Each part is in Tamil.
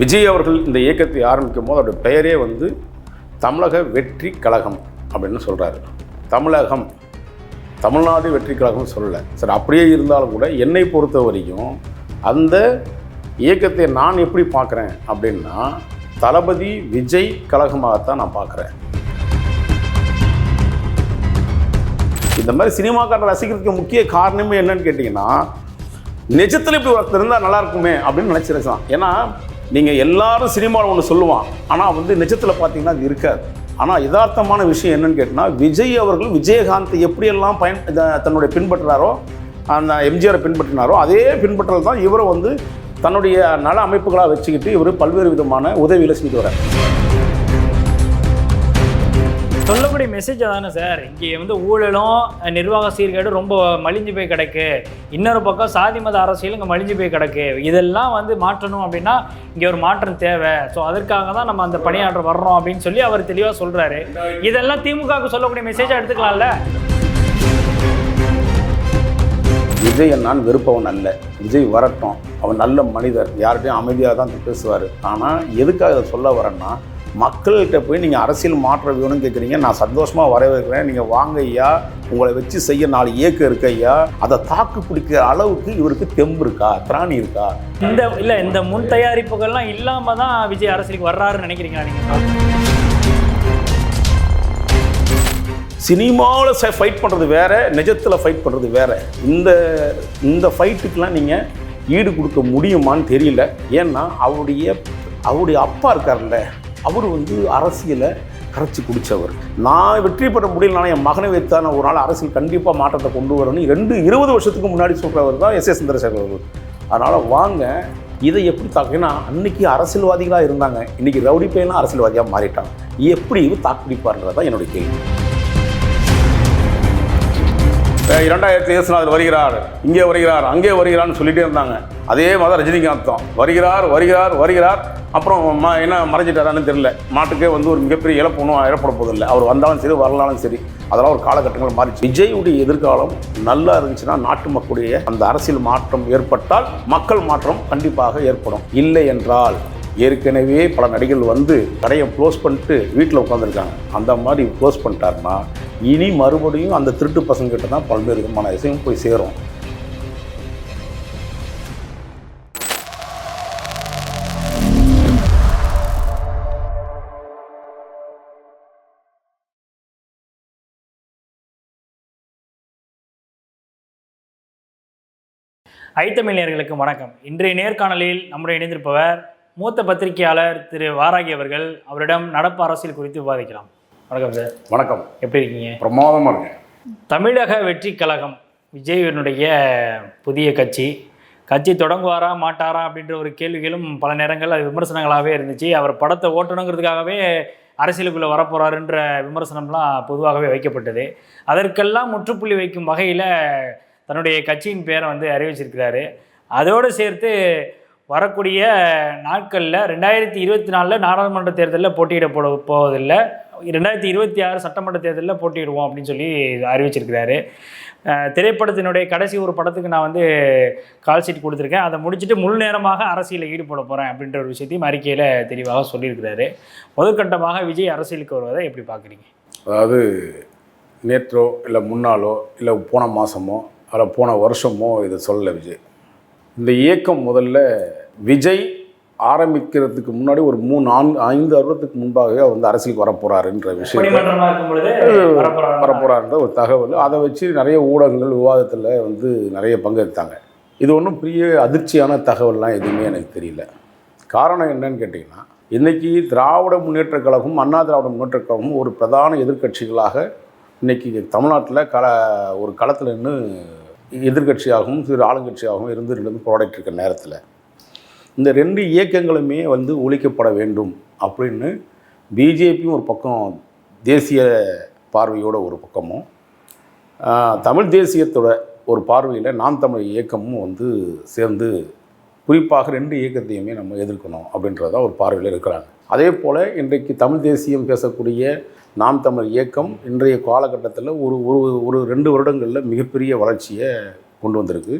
விஜய் அவர்கள் இந்த இயக்கத்தை ஆரம்பிக்கும் போது அவருடைய பெயரே வந்து தமிழக வெற்றி கழகம் அப்படின்னு சொல்கிறாரு தமிழகம். தமிழ்நாடு வெற்றி கழகம் சொல்லலை. சரி அப்படியே இருந்தாலும் கூட என்னை பொறுத்த வரைக்கும் அந்த இயக்கத்தை நான் எப்படி பார்க்குறேன் அப்படின்னா தளபதி விஜய் கழகமாகத்தான் நான் பார்க்குறேன். இந்த மாதிரி சினிமாக்காரரை ரசிக்கிறதுக்கு முக்கிய காரணமே என்னன்னு கேட்டிங்கன்னா நிஜத்தில் இப்படி ஒருத்தர் இருந்தால் நல்லா இருக்குமே அப்படின்னு நினச்சிருக்கலாம். ஏன்னா நீங்கள் எல்லாரும் சினிமாவில் ஒன்று சொல்லுவான். ஆனால் வந்து நிஜத்தில் பார்த்தீங்கன்னா அது இருக்காது. ஆனால் யதார்த்தமான விஷயம் என்னன்னு கேட்டால் விஜய் அவர்கள் விஜயகாந்த் எப்படியெல்லாம் பயன் தன்னுடைய பின்பற்றுறாரோ அந்த எம்ஜிஆரை பின்பற்றினாரோ அதே பின்பற்றல் தான் இவரை வந்து தன்னுடைய நல அமைப்புகளாக வச்சுக்கிட்டு இவர் பல்வேறு விதமான உதவிகளை செய்து வர்றார். சொல்லக்கூடிய மெசேஜ் தானே சார்? இங்கே வந்து ஊழலும் நிர்வாக சீர்கேடும் ரொம்ப மலிஞ்சு போய் கிடக்கு. இன்னொரு பக்கம் சாதி மத அரசியலும் இங்கே மலிஞ்சு போய் கிடக்கு. இதெல்லாம் வந்து மாற்றணும் அப்படின்னா இங்கே ஒரு மாற்றம் தேவை. ஸோ அதற்காக தான் நம்ம அந்த பணியாற்ற வர்றோம் அப்படின்னு சொல்லி அவர் தெளிவாக சொல்கிறாரு இதெல்லாம் திமுகவுக்கு சொல்லக்கூடிய மெசேஜாக எடுத்துக்கலாம்ல? விஜய் நான் வெறுப்பவன் அல்ல. விஜய் வரட்டும். அவன் நல்ல மனிதர். யார்கிட்டையும் அமைதியாக தான் பேசுவார். ஆனால் எதுக்காக இதை சொல்ல வரேன்னா மக்கள்கிட்ட போய் நீங்கள் அரசியல் மாற்ற வேணும்னு கேட்குறீங்க நான் சந்தோஷமாக வரவேற்கிறேன். நீங்கள் வாங்க ஐயா. உங்களை வச்சு செய்ய நாலு இயக்கம் இருக்கு ஐயா. அதை தாக்கு பிடிக்கிற அளவுக்கு இவருக்கு தெம்பு இருக்கா? திராணி இருக்கா? இந்த இல்லை இந்த முன் தயாரிப்புகள்லாம் இல்லாமல் தான் விஜய் அரசியலுக்கு வர்றாருன்னு நினைக்கிறீங்களா நீங்கள் சினிமாவில் ஃபைட் பண்ணுறது வேற நிஜத்தில் ஃபைட் பண்ணுறது வேற. இந்த இந்த ஃபைட்டுக்கெலாம் நீங்கள் ஈடு கொடுக்க முடியுமான்னு தெரியல. ஏன்னா அவருடைய அவருடைய அப்பா இருக்கார்ல அவர் வந்து அரசியலை கரைச்சி குடித்தவர் நான் வெற்றி பெற முடியலனால என் மகனை வைத்தா நான் ஒரு நாள் அரசியல் கண்டிப்பாக மாற்றத்தை கொண்டு வரணும். ரெண்டு இருபது வருஷத்துக்கு முன்னாடி சொல்கிறவர் தான் எஸ் ஏ சந்திரசேகர் அவர்கள். அதனால் வாங்க இதை எப்படி தாக்குனா அன்னைக்கு அரசியல்வாதிகளாக இருந்தாங்க. இன்னைக்கு ரவுடி பையனும் அரசியல்வாதியாக மாறிட்டாங்க எப்படி இவர் தான் என்னுடைய கேள்வி. இரண்டாயிரத்தி இயேசுநாதர் வருகிறார் இங்கே வருகிறார் அங்கே வருகிறார்னு சொல்லிட்டே இருந்தாங்க. அதே மாதிரி ரஜினிகாந்த் தான். வருகிறார் வருகிறார் வருகிறார். அப்புறம் ம என்ன மறைஞ்சிட்டாரான்னு தெரியல. மாட்டுக்கே வந்து ஒரு மிகப்பெரிய இழப்பு ஒன்றும் ஏற்பட போதில்லை அவர் வந்தாலும் சரி வரலாலும் சரி அதெல்லாம் ஒரு காலகட்டங்கள் மாறிச்சு விஜயுடைய எதிர்காலம் நல்லா இருந்துச்சுன்னா நாட்டு மக்களுடைய அந்த அரசியல் மாற்றம் ஏற்பட்டால் மக்கள் மாற்றம் கண்டிப்பாக ஏற்படும். இல்லை என்றால் ஏற்கனவே பல நடிகர்கள் வந்து கடையை க்ளோஸ் பண்ணிட்டு வீட்டில் உட்காந்துருக்காங்க அந்த மாதிரி க்ளோஸ் பண்ணிட்டாருன்னா இனி மறுபடியும் அந்த திருட்டு பசங்கிட்ட தான் பல்வேறு விதமான விஷயம் போய் சேரும். ஐத்தமிழர்களுக்கு வணக்கம். இன்றைய நேர்காணலில் நம்முடைய இணைந்திருப்பவர் மூத்த பத்திரிகையாளர் திரு வாராகி அவர்கள். அவரிடம் நடப்பு அரசியல் குறித்து விவாதிக்கலாம். வணக்கம் சார். வணக்கம். எப்படி இருக்கீங்க? பிரமாதமாக இருக்கு தமிழக வெற்றி கழகம் விஜயனுடைய புதிய கட்சி. கட்சி தொடங்குவாரா மாட்டாரா அப்படின்ற ஒரு கேள்விகளும் பல நேரங்கள் அது விமர்சனங்களாகவே இருந்துச்சு. அவர் படத்தை ஓட்டணுங்கிறதுக்காகவே அரசியலுக்குள்ளே வரப்போறாருன்ற விமர்சனம்லாம் பொதுவாகவே வைக்கப்பட்டது. அதற்கெல்லாம் முற்றுப்புள்ளி வைக்கும் வகையில் தன்னுடைய கட்சியின் பேரை வந்து அறிவிச்சிருக்கிறாரு. அதோடு சேர்த்து வரக்கூடிய நாட்களில் ரெண்டாயிரத்தி இருபத்தி நாலில் நாடாளுமன்ற தேர்தலில் போட்டியிட போட போவதில்லை. ரெண்டாயிரத்தி இருபத்தி ஆறு சட்டமன்ற தேர்தலில் போட்டியிடுவோம் அப்படின்னு சொல்லி அறிவிச்சிருக்கிறாரு. திரைப்படத்தினுடைய கடைசி ஒரு படத்துக்கு நான் வந்து கால் ஷீட் கொடுத்துருக்கேன். அதை முடிச்சுட்டு முழு நேரமாக அரசியலில் ஈடுபட போகிறேன் அப்படின்ற ஒரு விஷயத்தையும் அறிக்கையில் தெளிவாக சொல்லியிருக்கிறாரு. முதற்கட்டமாக விஜய் அரசியலுக்கு வருவதை எப்படி பார்க்குறீங்க? அதாவது நேற்றோ இல்லை முன்னாலோ இல்லை போன மாதமோ அல்ல போன வருஷமோ இதை சொல்லலை விஜய். இந்த இயக்கம் முதல்ல விஜய் ஆரம்பிக்கிறதுக்கு முன்னாடி ஒரு மூணு நான்கு ஐந்து வருடத்துக்கு முன்பாகவே அவர் வந்து அரசியலுக்கு வரப்போகிறாருன்ற விஷயம். வரப்போகிறாருன்ற ஒரு தகவல் அதை வச்சு நிறைய ஊடகங்கள் விவாதத்தில் வந்து நிறைய பங்கெடுத்தாங்க இது ஒன்றும் பெரிய அதிர்ச்சியான தகவல்லாம் எதுவுமே எனக்கு தெரியல காரணம் என்னன்னு கேட்டிங்கன்னா இன்றைக்கி திராவிட முன்னேற்றக் கழகம் அண்ணா திராவிட முன்னேற்றக் கழகம் ஒரு பிரதான எதிர்க்கட்சிகளாக இன்றைக்கி தமிழ்நாட்டில் கள ஒரு களத்தில் நின்று எதிர்க்கட்சியாகவும் சிறு ஆளுங்கட்சியாகவும் இருந்து இருந்து போராடிட்டு இருக்க நேரத்தில் இந்த ரெண்டு இயக்கங்களுமே வந்து ஒழிக்கப்பட வேண்டும் அப்படின்னு பிஜேபியும் ஒரு பக்கம் தேசிய பார்வையோட ஒரு பக்கமும் தமிழ் தேசியத்தோட ஒரு பார்வையில் நாம் தமிழ் இயக்கமும் வந்து சேர்ந்து குறிப்பாக ரெண்டு இயக்கத்தையுமே நம்ம எதிர்க்கணும் அப்படின்றத ஒரு பார்வையில் இருக்கிறாங்க. அதே போல் இன்றைக்கு தமிழ் தேசியம் பேசக்கூடிய நாம் தமிழ் இயக்கம் இன்றைய காலகட்டத்தில் ஒரு ஒரு ஒரு ரெண்டு வருடங்களில் மிகப்பெரிய வளர்ச்சியை கொண்டு வந்திருக்கு.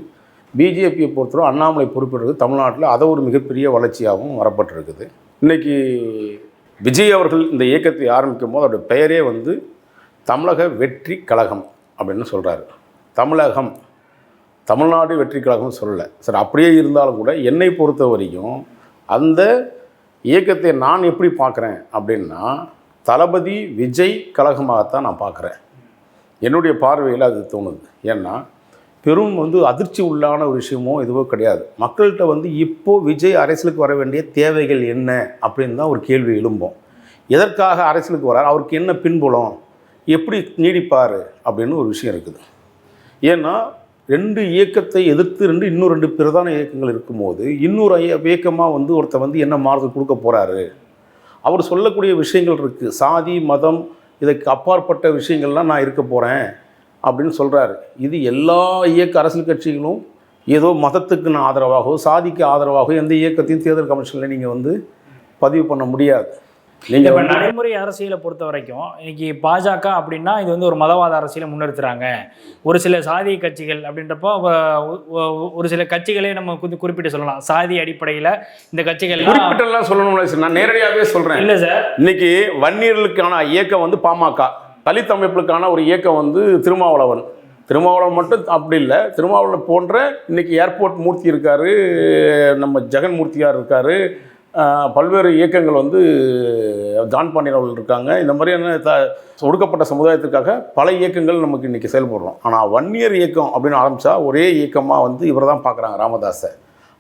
பிஜேபியை பொறுத்தவரை அண்ணாமலை பொறுப்பேற்றது தமிழ்நாட்டில் அதை ஒரு மிகப்பெரிய வளர்ச்சியாகவும் வரப்பட்டிருக்குது. இன்னைக்கு விஜய் அவர்கள் இந்த இயக்கத்தை ஆரம்பிக்கும் போது அவருடைய பெயரே வந்து தமிழக வெற்றி கழகம் அப்படின்னு சொல்கிறாரு தமிழகம் தமிழ்நாடு வெற்றி கழகம் சொல்லலை. சரி அப்படியே இருந்தாலும் கூட என்னை பொறுத்த வரைக்கும் அந்த இயக்கத்தை நான் எப்படி பார்க்குறேன் அப்படின்னா தளபதி விஜய் கழகமாகத்தான் நான் பார்க்குறேன். என்னுடைய பார்வையில் அது தோணுது. ஏன்னா பெரும் வந்து அதிர்ச்சி உள்ளான ஒரு விஷயமோ எதுவோ கிடையாது. மக்கள்கிட்ட வந்து இப்போது விஜய் அரசியலுக்கு வர வேண்டிய தேவைகள் என்ன அப்படின்னு தான் ஒரு கேள்வி எழும்போம். எதற்காக அரசியலுக்கு வரார்? அவருக்கு என்ன பின்புலம்? எப்படி நீடிப்பார்? அப்படின்னு ஒரு விஷயம் இருக்குது. ஏன்னா ரெண்டு இயக்கத்தை எதிர்த்து ரெண்டு இன்னும் ரெண்டு பிரதான இயக்கங்கள் இருக்கும்போது இன்னொரு இயக்கமாக வந்து ஒருத்தர் வந்து என்ன மாறுதல் கொடுக்க போகிறாரு அவர் சொல்லக்கூடிய விஷயங்கள் இருக்குது சாதி மதம் இதுக்கு அப்பாற்பட்ட விஷயங்கள்லாம் நான் இருக்க போகிறேன் அப்படின்னு சொல்கிறாரு இது எல்லா இயக்க அரசியல் கட்சிகளும் ஏதோ மதத்துக்கு நான் ஆதரவாகவோ சாதிக்கு ஆதரவாகவோ எந்த இயக்கத்தையும் தேர்தல் கமிஷனில் நீங்கள் வந்து பதிவு பண்ண முடியாது. நீங்கள் இப்போ நடைமுறை அரசியலை பொறுத்த வரைக்கும் இன்னைக்கு பாஜக அப்படின்னா இது வந்து ஒரு மதவாத அரசியலை முன்னிறுத்துறாங்க ஒரு சில சாதி கட்சிகள் அப்படின்றப்போ ஒரு சில கட்சிகளே நம்ம குறி- குறிப்பிட்டு சொல்லலாம். சாதி அடிப்படையில் இந்த கட்சிகள்லாம் குறிப்பிட்டெல்லாம் சொல்லணும்னு. நான் நேரடியாகவே சொல்கிறேன் இல்லை சார். இன்னைக்கு வன்னியர்களுக்கான இயக்கம் வந்து பாமக. தலித் அமைப்புக்கான ஒரு இயக்கம் வந்து திருமாவளவன். திருமாவளவன் மட்டும் அப்படி இல்லை. திருமாவளவன் போன்ற இன்றைக்கி ஏர்போர்ட் மூர்த்தி இருக்கார் நம்ம ஜெகன் மூர்த்தியார் இருக்கார். பல்வேறு இயக்கங்கள் வந்து ஜான் பாண்டியன் அவர்கள் இருக்காங்க. இந்த மாதிரியான த ஒடுக்கப்பட்ட சமுதாயத்துக்காக பல இயக்கங்கள் நமக்கு இன்றைக்கி செயல்படுறோம். ஆனால் வன்னியர் இயக்கம் அப்படின்னு ஆரம்பித்தா ஒரே இயக்கமாக வந்து இவரை தான் பார்க்குறாங்க ராமதாஸை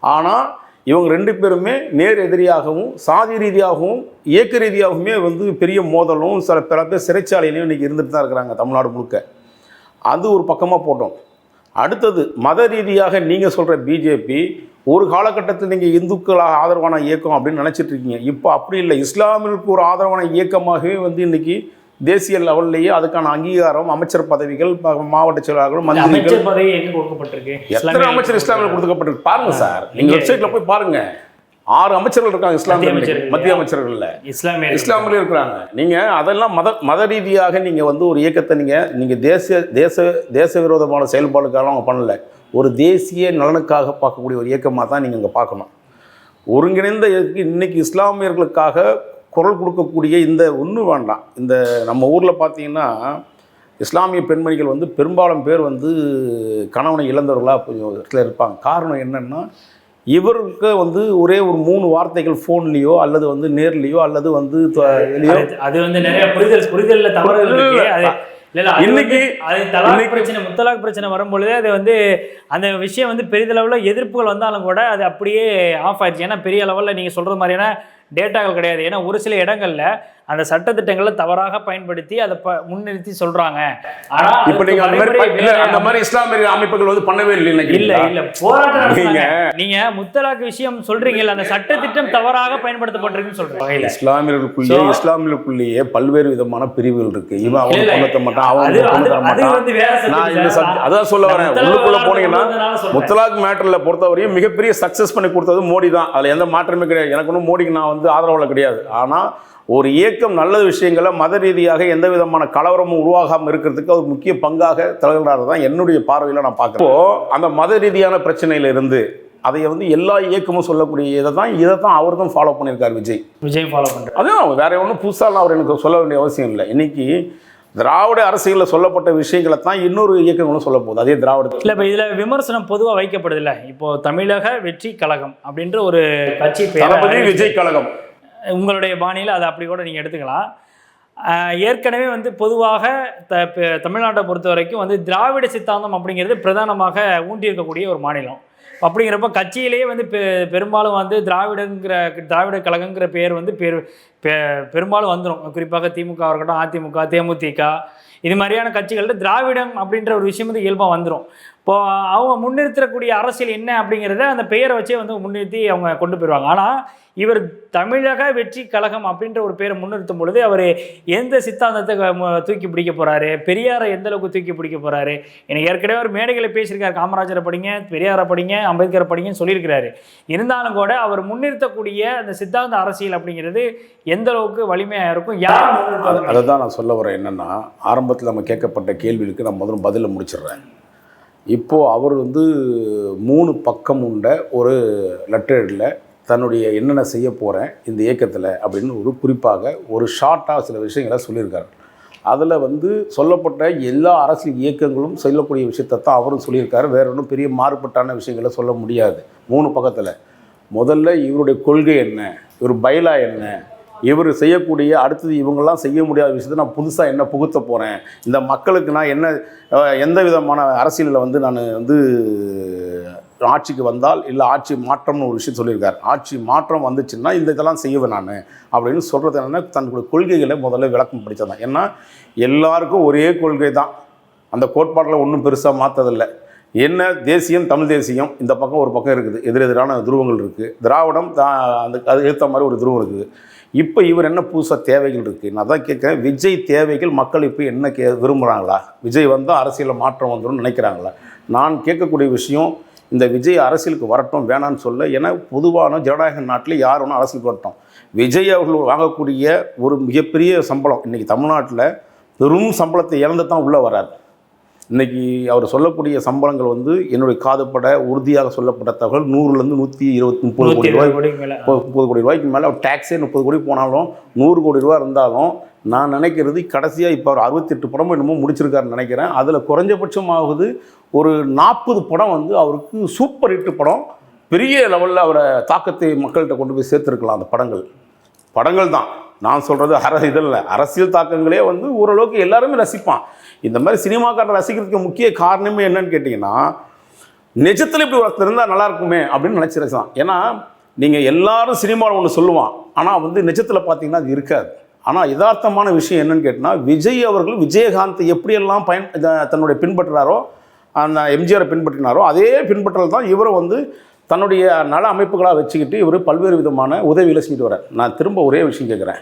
ஆனால் இவங்க ரெண்டு பேருமே நேர் எதிரியாகவும் சாதி ரீதியாகவும் இயக்க ரீதியாகவுமே வந்து பெரிய மோதலும் சில பல பேர் சிறைச்சாலையிலையும் இன்றைக்கி இருந்துட்டு தான் இருக்கிறாங்க தமிழ்நாடு முழுக்க. அது ஒரு பக்கமாக போட்டோம். அடுத்தது மத ரீதியாக நீங்கள் சொல்கிற பிஜேபி ஒரு காலகட்டத்தில் நீங்கள் இந்துக்களாக ஆதரவான இயக்கம் அப்படின்னு நினச்சிட்டு இருக்கீங்க. இப்போ அப்படி இல்லை. இஸ்லாமிற்கு ஒரு ஆதரவான இயக்கமாகவே வந்து இன்றைக்கி தேசிய லெவல்லையே அதுக்கான அங்கீகாரம் அமைச்சர் பதவிகள் மாவட்ட செயலாளர்கள் மந்திரிகள். அமைச்சர் பதவி எங்க கொடுக்கப்பட்டிருக்கு? எத்தனை அமைச்சர் இஸ்லாமில் கொடுக்கப்பட்டிருக்கு? பாருங்க சார். நீங்க நீங்க- வெப்சைட்ல போய் பாருங்க. ஆறு அமைச்சர்கள் இருக்காங்க இஸ்லாமிய அமைச்சர்கள் மத்திய அமைச்சர்கள்ல. இஸ்லாமிய இருக்கிறாங்க. நீங்க அதெல்லாம் மத மத ரீதியாக நீங்க வந்து ஒரு இயக்கத்தை நீங்க நீங்க தேசிய தேச தேச விரோதமான செயல்பாடுக்காக அவங்க பண்ணல. ஒரு தேசிய நலனுக்காக பார்க்கக்கூடிய ஒரு இயக்கமாக தான் நீங்க இங்க பார்க்கணும். ஒருங்கிணைந்த இன்னைக்கு இஸ்லாமியர்களுக்காக குரல் கொடுக்கக்கூடிய இந்த ஒன்றும் வேண்டாம். இந்த நம்ம ஊரில் பார்த்தீங்கன்னா இஸ்லாமிய பெண்மணிகள் வந்து பெரும்பாலும் பேர் வந்து கணவனை இழந்தவர்களாக கொஞ்சம் இடத்துல இருப்பாங்க. காரணம் என்னென்னா இவருக்கு வந்து ஒரே ஒரு மூணு வார்த்தைகள் ஃபோன்லேயோ அல்லது வந்து நேர்லேயோ அல்லது வந்து அது- வந்து நிறைய புரிதல் புரிதல்ல அது இன்னைக்கு- பிரச்சனை முத்தலாக் பிரச்சனை வரும்பொழுது அது வந்து அந்த விஷயம் வந்து பெரிதளவுல எதிர்ப்புகள் வந்தாலும் கூட அது அப்படியே ஆஃப் ஆயிடுச்சு. ஏன்னா பெரிய லெவல்ல நீங்க சொல்றது மாதிரியான டேட்டாக்கள் கிடையாது. ஏன்னா ஒரு சில இடங்களில் அந்த சட்டத்திட்டங்களை தவறாக பயன்படுத்தி அதை முன்னிறுத்தி சொல்றாங்க ஆனா இப்போ அந்த மாதிரி அந்த மாதிரி இஸ்லாமிய அமைப்புகள் வந்து பண்ணவே இல்லை இல்ல? இல்ல போராட்டம். நீங்க- முத்தலாக் விஷயம் சொல்றீங்கல்ல அந்த சட்டத்திட்டம் தவறாக பயன்படுத்தப்பட்டிருக்குன்னு சொல்றீங்க இஸ்லாமியர்களுக்குள்ளேயே இஸ்லாமியர்களுக்குள்ளேயே பல்வேறு விதமான பிரிவுகள் இருக்கு இவன். பொண்ணு தர மாட்டான் தர வேற subject நான் இந்த அதான் சொல்ல வரேன் உள்ளுக்குள்ள போனீங்கன்னா கொண்டு. முத்தலாக் மேட்டரில் பொறுத்தவரையும் மிகப்பெரிய சக்ஸஸ் பண்ணி கொடுத்தது மோடி தான் அதில் எந்த மாற்றமே கிடையாது எனக்கு ஒன்றும் மோடிக்கு நான் வந்து ஆதரவில் கிடையாது ஆனால் ஒரு இயக்கம் நல்ல விஷயங்களை மத ரீதியாக எந்த விதமான கலவரமும் உருவாகாமல் இருக்கிறதுக்கு ஒரு முக்கிய பங்காக திகழ்கிறாரு தான் என்னுடைய பார்வையில் நான் பார்க்குறேன். இப்போ அந்த மத ரீதியான பிரச்சனையில இருந்து அதை வந்து எல்லா இயக்கமும் சொல்லக்கூடிய இதை தான் இதை தான் அவர் தான் ஃபாலோ பண்ணியிருக்கார் விஜய். விஜய் ஃபாலோ பண்றேன் அதான் வேற ஒன்றும் புதுசாலாம் அவர் எனக்கு சொல்ல வேண்டிய அவசியம் இல்லை. இன்னைக்கு திராவிட அரசியலில் சொல்லப்பட்ட விஷயங்களை தான் இன்னொரு இயக்கங்களும் சொல்ல போகுது. அதே திராவிட இல்ல இப்ப இதுல விமர்சனம் பொதுவா வைக்கப்படுது இல்ல இப்போ தமிழக வெற்றி கழகம் அப்படின்ற ஒரு கட்சி தளபதி விஜய் கழகம். உங்களுடைய பாணியில் அதை அப்படி கூட நீங்கள் எடுத்துக்கலாம். ஏற்கனவே வந்து பொதுவாக த தமிழ்நாட்டை பொறுத்த வரைக்கும் வந்து திராவிட சித்தாந்தம் அப்படிங்கிறது பிரதானமாக ஊண்டியிருக்கக்கூடிய ஒரு மாநிலம். அப்படிங்கிறப்ப கட்சியிலேயே வந்து பெ பெரும்பாலும் வந்து திராவிடங்கிற திராவிட கழகங்கிற பேர் வந்து பெரு பெ- பெரும்பாலும் வந்துடும் குறிப்பாக திமுக இருக்கட்டும் அதிமுக தேமுதிக இது மாதிரியான கட்சிகளில் திராவிடம் அப்படின்ற ஒரு விஷயம் வந்து இயல்பாக வந்துடும் இப்போது அவங்க முன்னிறுத்தக்கூடிய அரசியல் என்ன அப்படிங்கிறத அந்த பெயரை வச்சே வந்து முன்னிறுத்தி அவங்க கொண்டு போயிடுவாங்க ஆனால் இவர் தமிழக வெற்றி கழகம் அப்படின்ற ஒரு பேரை முன்னிறுத்தும் பொழுது அவர் எந்த சித்தாந்தத்தை தூக்கி பிடிக்க போகிறாரு பெரியாரை எந்த அளவுக்கு தூக்கி பிடிக்க போகிறாரு எனக்கு ஏற்கனவே ஒரு மேடைகளை பேசியிருக்காரு. காமராஜரை படிங்க பெரியாரை படிங்க அம்பேத்கரை படிங்கன்னு சொல்லியிருக்கிறாரு. இருந்தாலும் கூட அவர் முன்னிறுத்தக்கூடிய அந்த சித்தாந்த அரசியல் அப்படிங்கிறது எந்த அளவுக்கு வலிமையாக இருக்கும்? யார்? அதை தான் நான் சொல்ல வரேன். என்னென்னா ஆரம்பத்தில் நம்ம கேட்கப்பட்ட கேள்விகளுக்கு நான் முதல்ல பதிலை முடிச்சிடுறேன். இப்போது அவர் வந்து மூணு பக்கம் உண்ட ஒரு லெட்டரில் தன்னுடைய என்னென்ன செய்ய போகிறேன் இந்த இயக்கத்தில் அப்படின்னு ஒரு குறிப்பாக ஒரு ஷார்ட்டாக சில விஷயங்களை சொல்லியிருக்காரு. அதில் வந்து சொல்லப்பட்ட எல்லா அரசியல் இயக்கங்களும் சொல்லக்கூடிய விஷயத்தை தான் அவரும் சொல்லியிருக்காரு. வேற ஒன்றும் பெரிய மாறுபட்டான விஷயங்களை சொல்ல முடியாது. மூணு பக்கத்தில். முதல்ல இவருடைய கொள்கை என்ன? இவர் பைலா என்ன? இவர் செய்யக்கூடிய அடுத்தது இவங்கெல்லாம் செய்ய முடியாத விஷயத்தை நான் புதுசாக என்ன புகுத்த போகிறேன் இந்த மக்களுக்கு நான் என்ன எந்த விதமான அரசியலில் வந்து நான் வந்து ஆட்சிக்கு வந்தால் இல்லை ஆட்சி மாற்றம்னு ஒரு விஷயம் சொல்லியிருக்கார். ஆட்சி மாற்றம் வந்துச்சுன்னா இந்த இதெல்லாம் செய்வேன் நான் அப்படின்னு சொல்கிறது என்னென்னா தன்னுடைய கொள்கைகளை முதல்ல விளக்கம் படித்ததான் ஏன்னா எல்லாருக்கும் ஒரே கொள்கை தான். அந்த கோட்பாட்டில் ஒன்றும் பெருசாக மாற்றதில்லை என்ன தேசியம் தமிழ் தேசியம் இந்த பக்கம் ஒரு பக்கம் இருக்குது. எதிரெதிரான துருவங்கள் இருக்குது திராவிடம் தான் அந்த அது ஏற்ற மாதிரி ஒரு துருவம் இருக்குது. இப்போ இவர் என்ன புதுசாக தேவைகள் இருக்குது நான் தான் கேட்குறேன். விஜய் தேவைகள் மக்கள் இப்போ என்ன கே விரும்புகிறாங்களா விஜய் வந்தால் அரசியலில் மாற்றம் வந்துடும் நினைக்கிறாங்களா? நான் கேட்கக்கூடிய விஷயம் இந்த விஜய் அரசியலுக்கு வரட்டும் வேணான்னு சொல்ல ஏன்னா பொதுவான ஜனநாயக நாட்டில் யார் வேணும் அரசியலுக்கு வரட்டும். விஜய் அவர்கள் வாங்கக்கூடிய ஒரு மிகப்பெரிய சம்பளம் இன்றைக்கி தமிழ்நாட்டில் பெரும் சம்பளத்தை இழந்து தான் உள்ளே வரார் இன்னைக்கு அவர் சொல்லக்கூடிய சம்பளங்கள் வந்து என்னுடைய காதுப்பட உறுதியாக சொல்லப்பட்ட தகவல் நூறுலேருந்து நூற்றி இருபத்தி முப்பது கோடி ரூபாய் முப்பது கோடி ரூபாய்க்கு மேலே. அவர் டேக்ஸே முப்பது கோடி போனாலும் நூறு கோடி ரூபா இருந்தாலும் நான் நினைக்கிறது கடைசியாக இப்போ அவர் அறுபத்தெட்டு படமும் என்னமோ முடிச்சிருக்காருன்னு நினைக்கிறேன். அதில் குறைஞ்சபட்சமாகுது ஒரு நாற்பது படம் வந்து அவருக்கு சூப்பர் ஹிட் படம். பெரிய லெவலில் அவரை தாக்கத்தை மக்கள்கிட்ட கொண்டு போய் சேர்த்துருக்கலாம் அந்த படங்கள். படங்கள் தான். நான் சொல்கிறது அர இதில் அரசியல் தாக்கங்களே வந்து ஓரளவுக்கு எல்லாருமே ரசிப்பான். இந்த மாதிரி சினிமாக்காரன் ரசிக்கிறதுக்கு முக்கிய காரணமே என்னன்னு கேட்டிங்கன்னா நிஜத்தில் இப்படி ஒருத்தர் இருந்தால் நல்லா இருக்குமே அப்படின்னு நினச்சி ரசிதான் ஏன்னா நீங்கள் எல்லாரும் சினிமாவில் ஒன்று சொல்லுவான். ஆனால் வந்து நிஜத்தில் பார்த்தீங்கன்னா அது இருக்காது. ஆனால் யதார்த்தமான விஷயம் என்னன்னு கேட்டால் விஜய் அவர்கள் விஜயகாந்த் எப்படியெல்லாம் பயன் தன்னுடைய பின்பற்றுறாரோ அந்த எம்ஜிஆரை பின்பற்றினாரோ அதே பின்பற்றல் தான் இவரும் வந்து தன்னுடைய நல அமைப்புகளாக வச்சுக்கிட்டு இவர் பல்வேறு விதமான உதவிகளை செஞ்சுட்டு வரார் நான் திரும்ப ஒரே விஷயம் கேட்குறேன்.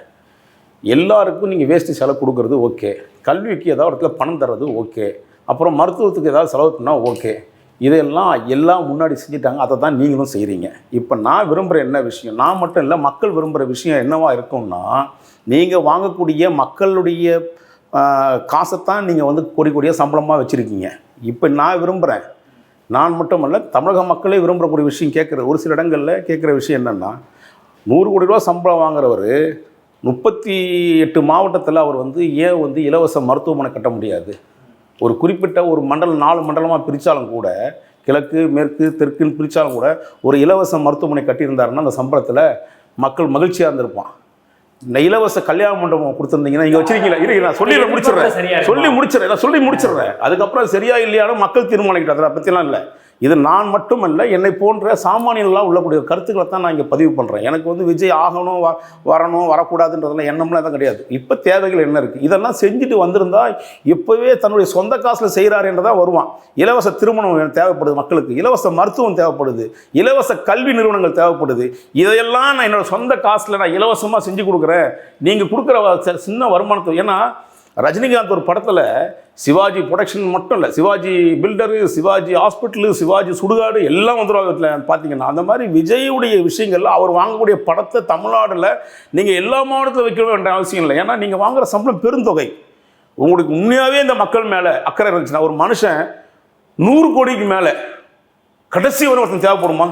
எல்லாருக்கும் நீங்கள் வேஸ்ட்டு செலவு கொடுக்கறது ஓகே. கல்விக்கு ஏதாவது இடத்துல பணம் தர்றது ஓகே. அப்புறம் மருத்துவத்துக்கு ஏதாவது செலவு பண்ணால் ஓகே. இதெல்லாம் எல்லாம் முன்னாடி செஞ்சுட்டாங்க. அதை தான் நீங்களும் செய்கிறீங்க இப்போ நான் விரும்புகிற என்ன விஷயம்? நான் மட்டும் இல்லை மக்கள் விரும்புகிற விஷயம் என்னவாக இருக்கும்னா நீங்கள் வாங்கக்கூடிய மக்களுடைய காசைத்தான் நீங்கள் வந்து கோடி கோடியாக சம்பளமாக வச்சுருக்கீங்க. இப்போ நான் விரும்புகிறேன் நான் மட்டுமல்ல தமிழக மக்களே விரும்புகிறக்கூடிய விஷயம் கேட்குற ஒரு சில இடங்களில் கேட்குற விஷயம் என்னென்னா நூறு கோடி ரூபா சம்பளம் வாங்குறவர் முப்பத்தி எட்டு மாவட்டத்தில் அவர் வந்து ஏன் வந்து இலவச மருத்துவமனை கட்ட முடியாது? ஒரு குறிப்பிட்ட ஒரு மண்டலம் நாலு மண்டலமாக பிரித்தாலும் கூட கிழக்கு மேற்கு தெற்குன்னு பிரித்தாலும் கூட ஒரு இலவச மருத்துவமனை கட்டியிருந்தாருன்னா அந்த சம்பளத்தில் மக்கள் மகிழ்ச்சியாக இருந்திருப்பான். இந்த இலவச கல்யாண மண்டபம் கொடுத்துருந்தீங்கன்னா இங்கே வச்சிருக்கீங்களா? இரு நான் சொல்லி முடிச்சிடுறேன்? சொல்லி முடிச்சிடுறேன் சொல்லி முடிச்சிடுறேன். அதுக்கப்புறம் சரியா இல்லையானு மக்கள் தீர்மானிக்கிட்டு அதை பற்றிலாம் இல்லை. இது நான் மட்டுமல்ல என்னை போன்ற சாமானியர்களாக உள்ளக்கூடிய கருத்துக்களை தான் நான் இங்கே பதிவு பண்ணுறேன் எனக்கு வந்து விஜய் ஆகணும் வ வரணும் வரக்கூடாதுன்றதெல்லாம் எண்ணம்லாம் எதுவும் கிடையாது. இப்போ தேவைகள் என்ன இருக்குது இதெல்லாம் செஞ்சுட்டு வந்திருந்தால் இப்போவே தன்னுடைய சொந்த காசில் செய்கிறாருன்றதான் வருவான். இலவச திருமணம் தேவைப்படுது மக்களுக்கு. இலவச மருத்துவம் தேவைப்படுது. இலவச கல்வி நிறுவனங்கள் தேவைப்படுது. இதையெல்லாம் நான் என்னோடய சொந்த காசில் நான் இலவசமாக செஞ்சு கொடுக்குறேன். நீங்கள் கொடுக்குற சின்ன வருமானத்தை ஏன்னா ரஜினிகாந்த் ஒரு படத்தில் சிவாஜி ப்ரொடக்ஷன் மட்டும் இல்லை சிவாஜி பில்டரு சிவாஜி ஹாஸ்பிட்டலு சிவாஜி சுடுகாடு எல்லாம் வந்துடும் அதில் பார்த்தீங்கன்னா அந்த மாதிரி விஜயுடைய விஷயங்கள்ல அவர் வாங்கக்கூடிய படத்தை தமிழ்நாடில் நீங்கள் எல்லா மாவட்டத்தில் வைக்க வேண்டிய அவசியம் இல்லை. ஏன்னா நீங்கள் வாங்குகிற சம்பளம் பெருந்தொகை. உங்களுக்கு உண்மையாகவே இந்த மக்கள் மேலே அக்கறை இருந்துச்சுன்னா ஒரு மனுஷன் நூறு கோடிக்கு மேலே கடைசி வரை ஒருத்தன் தேவைப்படுமா?